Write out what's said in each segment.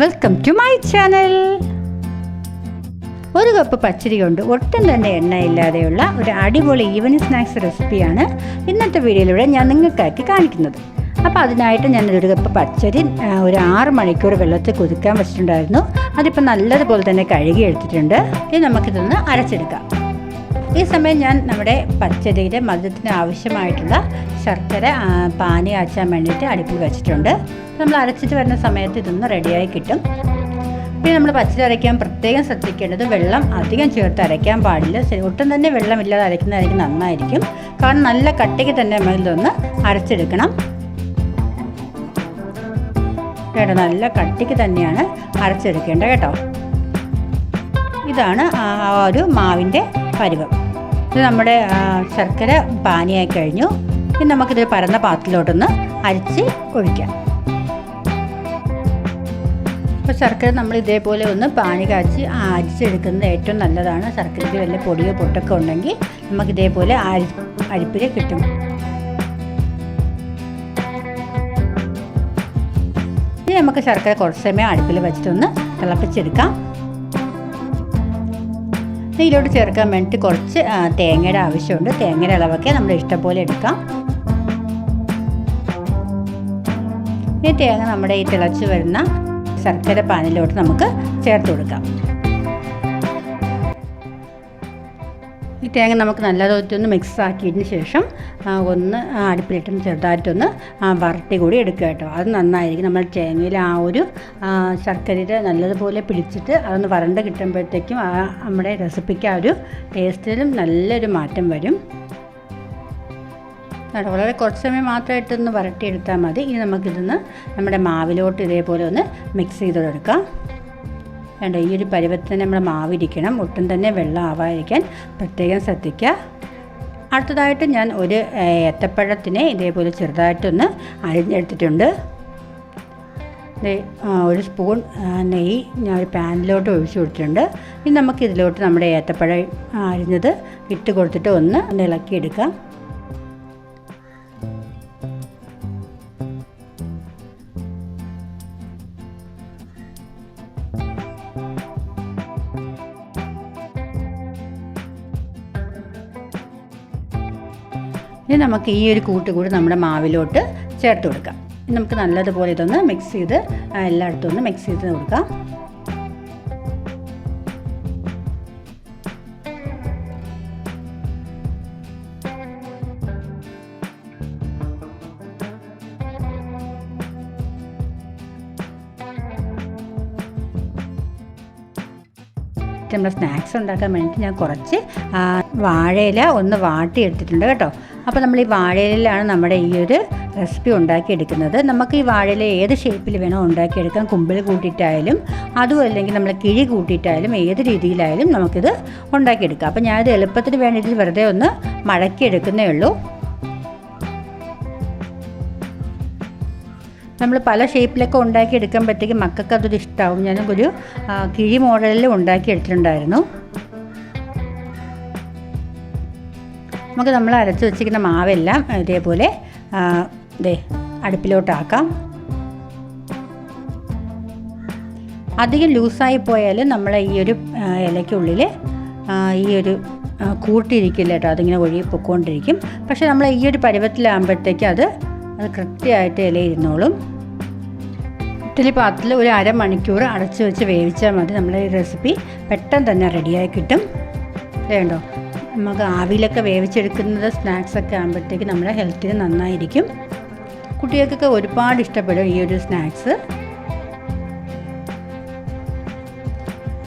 Welcome to my channel ഒരു cup പച്ചരി കൊണ്ട് ഒട്ടും തന്നെ എണ്ണ ഇല്ലാതെയുള്ള ഒരു അടിപൊളി ഈവനിങ് സ്നാക്സ് റെസിപ്പിയാണ് ഇന്നത്തെ വീഡിയോയിലൂടെ ഞാൻ നിങ്ങൾക്കാക്കി കാണിക്കുന്നത്. അപ്പോൾ അതിനായിട്ട് ഞാൻ ഒരു കപ്പ് പച്ചരി ഒരു ആറ് മണിക്കൂർ വെള്ളത്തിൽ കുതിക്കാൻ വെച്ചിട്ടുണ്ടായിരുന്നു. അതിപ്പോൾ നല്ലതുപോലെ തന്നെ കഴുകി എടുത്തിട്ടുണ്ട് ഇനി നമുക്കിതൊന്ന് അരച്ചെടുക്കാം. ഈ സമയം ഞാൻ നമ്മുടെ പച്ചരിയുടെ മധുരത്തിന് ആവശ്യമായിട്ടുള്ള ശർക്കര പാനി കാച്ചാൻ വേണ്ടിയിട്ട് അടുപ്പിൽ വെച്ചിട്ടുണ്ട്. നമ്മൾ അരച്ചിട്ട് വരുന്ന സമയത്ത് ഇതൊന്ന് റെഡിയായി കിട്ടും. പിന്നെ നമ്മൾ പച്ചരി അരയ്ക്കാൻ പ്രത്യേകം ശ്രദ്ധിക്കേണ്ടത് വെള്ളം അധികം ചേർത്ത് അരയ്ക്കാൻ പാടില്ല. ഒട്ടും തന്നെ വെള്ളമില്ലാതെ അരയ്ക്കുന്നതായിരിക്കും നന്നായിരിക്കും. കാരണം നല്ല കട്ടയ്ക്ക് തന്നെ നമ്മൾ ഇതൊന്ന് അരച്ചെടുക്കണം. കേട്ടോ നല്ല കട്ടിക്ക് തന്നെയാണ് അരച്ചെടുക്കേണ്ടത് കേട്ടോ. ഇതാണ് ആ ഒരു മാവിന്റെ പരുവം. ഇത് നമ്മുടെ ശർക്കര പാനിയായി കഴിഞ്ഞു. ഇനി നമുക്കിത് പരന്ന പാത്രത്തിലോട്ടൊന്ന് അരിച്ച് ഒഴിക്കാം. അപ്പോൾ ശർക്കര നമ്മൾ ഇതേപോലെ ഒന്ന് പാനി കാച്ചി അരിച്ചെടുക്കുന്നത് ഏറ്റവും നല്ലതാണ്. ശർക്കരയ്ക്ക് വല്ല പൊടിയോ പൊട്ടൊക്കെ ഉണ്ടെങ്കിൽ നമുക്ക് ഇതേപോലെ അരി അരിപ്പിൽ കിട്ടും. ഇനി നമുക്ക് ശർക്കര കുറച്ച് സമയം അടുപ്പിൽ വെച്ചിട്ടൊന്ന് തിളപ്പിച്ചെടുക്കാം. ഇതിലോട്ട് ചേർക്കാൻ വേണ്ടിയിട്ട് കുറച്ച് തേങ്ങയുടെ ആവശ്യമുണ്ട്. തേങ്ങയുടെ അളവൊക്കെ നമ്മൾ ഇഷ്ടം പോലെ എടുക്കാം. ഈ തേങ്ങ നമ്മുടെ ഈ തിളച്ച് വരുന്ന ശർക്കര പാനിലോട്ട് നമുക്ക് ചേർത്ത് കൊടുക്കാം. ഈ തേങ്ങ നമുക്ക് ഒന്ന് മിക്സ് ആക്കിയതിന് ശേഷം ഒന്ന് അടുപ്പിലിട്ട് ചെറുതായിട്ടൊന്ന് വറുത്തി കൂടി എടുക്കുക കേട്ടോ. അത് നന്നായിരിക്കും. നമ്മൾ തേങ്ങയിൽ ആ ഒരു ശർക്കരയുടെ നല്ലതുപോലെ പിടിച്ചിട്ട് അതൊന്ന് വരണ്ട് കിട്ടുമ്പോഴത്തേക്കും ആ നമ്മുടെ റെസിപ്പിക്ക് ആ ഒരു ടേസ്റ്റിലും നല്ലൊരു മാറ്റം വരും. കേട്ടോ വളരെ കുറച്ച് സമയം മാത്രമായിട്ടൊന്ന് വരട്ടിയെടുത്താൽ മതി. ഇനി നമുക്കിതൊന്ന് നമ്മുടെ മാവിലോട്ട് ഇതേപോലെ ഒന്ന് മിക്സ് ചെയ്തെടുക്കാം വേണ്ട ഈ ഒരു പരുവത്തിന് നമ്മൾ മാവിരിക്കണം. ഒട്ടും തന്നെ വെള്ളം ആവാതിരിക്കാൻ പ്രത്യേകം ശ്രദ്ധിക്കുക. അടുത്തതായിട്ട് ഞാൻ ഒരു ഏത്തപ്പഴത്തിനെ ഇതേപോലെ ചെറുതായിട്ടൊന്ന് അരിഞ്ഞെടുത്തിട്ടുണ്ട്. ഒരു സ്പൂൺ നെയ്യ് ഞാൻ ഒരു പാനിലോട്ട് ഒഴിച്ചു കൊടുത്തിട്ടുണ്ട്. ഇനി നമുക്കിതിലോട്ട് നമ്മുടെ ഏത്തപ്പഴം അരിഞ്ഞത് ഇട്ട് കൊടുത്തിട്ട് ഒന്ന് ഇളക്കിയെടുക്കാം. ഇനി നമുക്ക് ഈ ഒരു കൂട്ട് കൂടി നമ്മുടെ മാവിലോട്ട് ചേർത്ത് കൊടുക്കാം. നമുക്ക് നല്ലതുപോലെ ഇതൊന്ന് മിക്സ് ചെയ്ത് എല്ലായിടത്തും ഒന്ന് മിക്സ് ചെയ്ത് കൊടുക്കാം. നമ്മുടെ സ്നാക്സ് ഉണ്ടാക്കാൻ വേണ്ടിയിട്ട് ഞാൻ കുറച്ച് വാഴയില ഒന്ന് വാട്ടി എടുത്തിട്ടുണ്ട് കേട്ടോ. അപ്പോൾ നമ്മൾ ഈ വാഴയിലാണ് നമ്മുടെ ഈ ഒരു റെസിപ്പി ഉണ്ടാക്കിയെടുക്കുന്നത്. നമുക്ക് ഈ വാഴയില ഏത് ഷേപ്പിൽ വേണോ ഉണ്ടാക്കിയെടുക്കാം. കുമ്പിൾ കൂട്ടിയിട്ടായാലും അതും അല്ലെങ്കിൽ നമ്മൾ കിഴി കൂട്ടിയിട്ടായാലും ഏത് രീതിയിലായാലും നമുക്കിത് ഉണ്ടാക്കിയെടുക്കാം. അപ്പോൾ ഞാനിത് എളുപ്പത്തിന് വേണ്ടിയിട്ട് വെറുതെ ഒന്ന് മടക്കിയെടുക്കുന്നേ ഉള്ളൂ. നമ്മൾ പല ഷേപ്പിലൊക്കെ ഉണ്ടാക്കി എടുക്കുമ്പോഴത്തേക്കും മക്കൾക്ക് അതൊരു ഇഷ്ടമാവും ഞാനൊരു കിഴി മോഡലിൽ ഉണ്ടാക്കി എടുത്തിട്ടുണ്ടായിരുന്നു. നമുക്ക് നമ്മൾ അരച്ച് വെച്ചിരിക്കുന്ന മാവെല്ലാം ഇതേപോലെ ഇതേ അടുപ്പിലോട്ടാക്കാം. അധികം ലൂസായി പോയാൽ നമ്മൾ ഈ ഒരു ഇലയ്ക്കുള്ളിൽ ഈ ഒരു കൂട്ടിയിരിക്കില്ല കേട്ടോ. അതിങ്ങനെ ഒഴുകി പൊക്കോണ്ടിരിക്കും. പക്ഷേ നമ്മൾ ഈ ഒരു പരുവത്തിലാകുമ്പോഴത്തേക്ക് അത് അത് കൃത്യമായിട്ട് ഇലയിരുന്നോളും. ഇഡ്ഡലി പാത്രത്തിൽ ഒരു അരമണിക്കൂർ അടച്ച് വെച്ച് വേവിച്ചാൽ മതി. നമ്മുടെ ഈ റെസിപ്പി പെട്ടെന്ന് തന്നെ റെഡിയായി കിട്ടും. വേണ്ടോ? നമുക്ക് ആവിയിലൊക്കെ വേവിച്ചെടുക്കുന്നത് സ്നാക്സൊക്കെ ആകുമ്പോഴത്തേക്ക് നമ്മുടെ ഹെൽത്തിന് നന്നായിരിക്കും. കുട്ടികൾക്കൊക്കെ ഒരുപാട് ഇഷ്ടപ്പെടും ഈ ഒരു സ്നാക്സ്.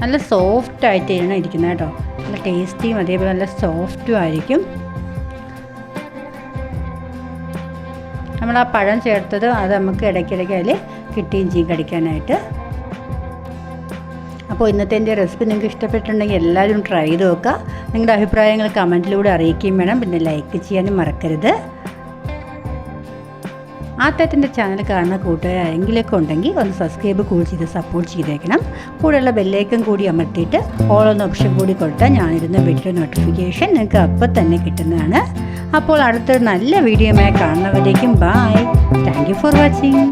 നല്ല സോഫ്റ്റ് ആയിട്ട് ഇരിക്കുന്നത് കേട്ടോ. നല്ല ടേസ്റ്റിയും അതേപോലെ നല്ല സോഫ്റ്റും ആയിരിക്കും. നമ്മൾ ആ പഴം ചേർത്തത് അത് നമുക്ക് ഇടയ്ക്കിടയ്ക്ക് അതിൽ കിട്ടുകയും ചെയ്യും കടിക്കാനായിട്ട്. അപ്പോൾ ഇന്നത്തെ എന്റെ റെസിപ്പി നിങ്ങൾക്ക് ഇഷ്ടപ്പെട്ടിട്ടുണ്ടെങ്കിൽ എല്ലാവരും ട്രൈ ചെയ്ത് നോക്കുക. നിങ്ങളുടെ അഭിപ്രായങ്ങൾ കമന്റിലൂടെ അറിയിക്കുകയും വേണം. പിന്നെ ലൈക്ക് ചെയ്യാനും മറക്കരുത്. ആ ആദ്യത്തിന്റെ ചാനൽ കാണുന്ന കൂട്ടുകാർ ആരെങ്കിലുമൊക്കെ ഉണ്ടെങ്കിൽ ഒന്ന് സബ്സ്ക്രൈബ് കൂടി ചെയ്ത് സപ്പോർട്ട് ചെയ്തേക്കണം. കൂടെയുള്ള ബെല്ലേക്കും കൂടി അമർത്തിയിട്ട് ഓൾ ഓപ്ഷൻ കൂടി കൊടുത്താൽ ഞാനിരുന്ന വീഡിയോ നോട്ടിഫിക്കേഷൻ നിങ്ങൾക്ക് അപ്പം തന്നെ കിട്ടുന്നതാണ്. അപ്പോൾ അടുത്തൊരു നല്ല വീഡിയോയുമായി കാണുന്നവരേക്കും bye thank you for watching